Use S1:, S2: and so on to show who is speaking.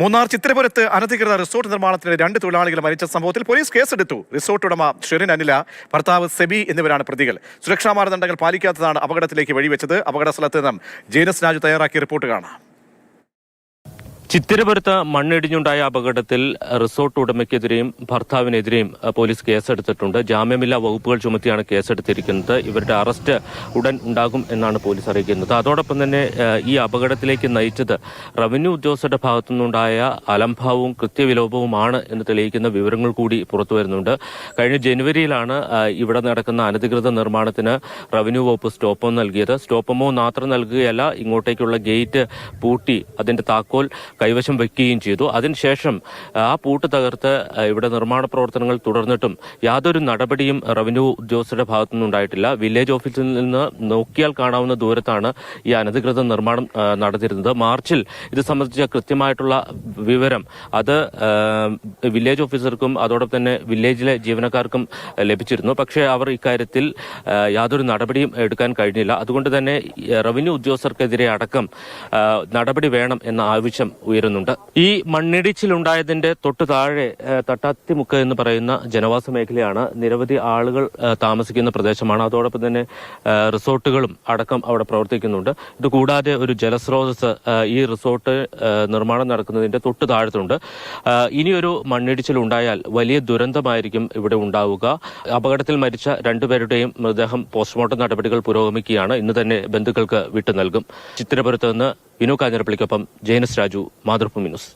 S1: മൂന്നാർ ചിത്രപുരത്ത് അനധികൃത റിസോർട്ട് നിർമ്മാണത്തിന് രണ്ട് തൊഴിലാളികൾ മരിച്ച സംഭവത്തിൽ പോലീസ് കേസെടുത്തു. റിസോർട്ട് ഉടമ ഷെറിൻ അനില ഭർത്താവ് സെബി എന്നിവരാണ് പ്രതികൾ. സുരക്ഷാ മാനദണ്ഡങ്ങൾ പാലിക്കാത്തതാണ് അപകടത്തിലേക്ക് വഴിവെച്ചത്. അപകട സ്ഥലത്ത് നിന്നും ജേനസ് രാജു തയ്യാറാക്കിയ റിപ്പോർട്ട് കാണാം.
S2: ചിത്തിരപുരത്ത് മണ്ണിടിഞ്ഞുണ്ടായ അപകടത്തിൽ റിസോർട്ട് ഉടമയ്ക്കെതിരെയും ഭർത്താവിനെതിരെയും പോലീസ് കേസെടുത്തിട്ടുണ്ട്. ജാമ്യമില്ലാ വകുപ്പുകൾ ചുമത്തിയാണ് കേസെടുത്തിരിക്കുന്നത്. ഇവരുടെ അറസ്റ്റ് ഉടൻ ഉണ്ടാകും എന്നാണ് പോലീസ് അറിയിക്കുന്നത്. അതോടൊപ്പം തന്നെ ഈ അപകടത്തിലേക്ക് നയിച്ചത് റവന്യൂ ഉദ്യോഗസ്ഥരുടെ ഭാഗത്തുനിന്നുണ്ടായ അലംഭാവവും കൃത്യവിലോപവുമാണ് എന്ന് തെളിയിക്കുന്ന വിവരങ്ങൾ കൂടി പുറത്തു വരുന്നുണ്ട്. കഴിഞ്ഞ ജനുവരിയിലാണ് ഇവിടെ നടക്കുന്ന അനധികൃത നിർമ്മാണത്തിന് റവന്യൂ വകുപ്പ് സ്റ്റോപ്പോ നൽകിയത്. സ്റ്റോപ്പമോ മാത്രം നൽകുകയല്ല ഇങ്ങോട്ടേക്കുള്ള ഗേറ്റ് പൂട്ടി അതിന്റെ താക്കോൽ കൈവശം വയ്ക്കുകയും ചെയ്തു. അതിനുശേഷം ആ പൂട്ട് തകർത്ത് ഇവിടെ നിർമ്മാണ പ്രവർത്തനങ്ങൾ തുടർന്നിട്ടും യാതൊരു നടപടിയും റവന്യൂ ഉദ്യോഗസ്ഥരുടെ ഭാഗത്തുനിന്നുണ്ടായിട്ടില്ല വില്ലേജ് ഓഫീസിൽ നിന്ന് നോക്കിയാൽ കാണാവുന്ന ദൂരത്താണ് ഈ അനധികൃത നിർമ്മാണം നടന്നിരുന്നത്. മാർച്ചിൽ ഇത് സംബന്ധിച്ച കൃത്യമായിട്ടുള്ള വിവരം അത് വില്ലേജ് ഓഫീസർക്കും അതോടൊപ്പം തന്നെ വില്ലേജിലെ ജീവനക്കാർക്കും ലഭിച്ചിരുന്നു. പക്ഷേ അവർ ഇക്കാര്യത്തിൽ യാതൊരു നടപടിയും എടുക്കാൻ കഴിഞ്ഞില്ല. അതുകൊണ്ട് തന്നെ റവന്യൂ ഉദ്യോഗസ്ഥർക്കെതിരെ അടക്കം നടപടി വേണം എന്ന ആവശ്യം ഉയരുന്നുണ്ട്. ഈ മണ്ണിടിച്ചിലുണ്ടായതിന്റെ തൊട്ടു താഴെ തട്ടാത്തിമുക്ക് എന്ന് പറയുന്ന ജനവാസ മേഖലയാണ് നിരവധി ആളുകൾ താമസിക്കുന്ന പ്രദേശമാണ്. അതോടൊപ്പം തന്നെ റിസോർട്ടുകളും അടക്കം അവിടെ പ്രവർത്തിക്കുന്നുണ്ട്. ഇത് കൂടാതെ ഒരു ജലസ്രോതസ് ഈ റിസോർട്ട് നിർമ്മാണം നടക്കുന്നതിന്റെ തൊട്ടു താഴത്തുണ്ട്. ഇനിയൊരു മണ്ണിടിച്ചിൽ ഉണ്ടായാൽ വലിയ ദുരന്തമായിരിക്കും ഇവിടെ ഉണ്ടാവുക. അപകടത്തിൽ മരിച്ച രണ്ടുപേരുടെയും മൃതദേഹം പോസ്റ്റ്മോർട്ടം നടപടികൾ പുരോഗമിക്കുകയാണ്. ഇന്ന് തന്നെ ബന്ധുക്കൾക്ക് വിട്ടു നൽകും. ചിത്രപുരത്ത് നിന്ന് വിനു കാഞ്ഞിരപ്പള്ളിക്കൊപ്പം ജയനസ് രാജു മാതൃഭൂമി ന്യൂസ്.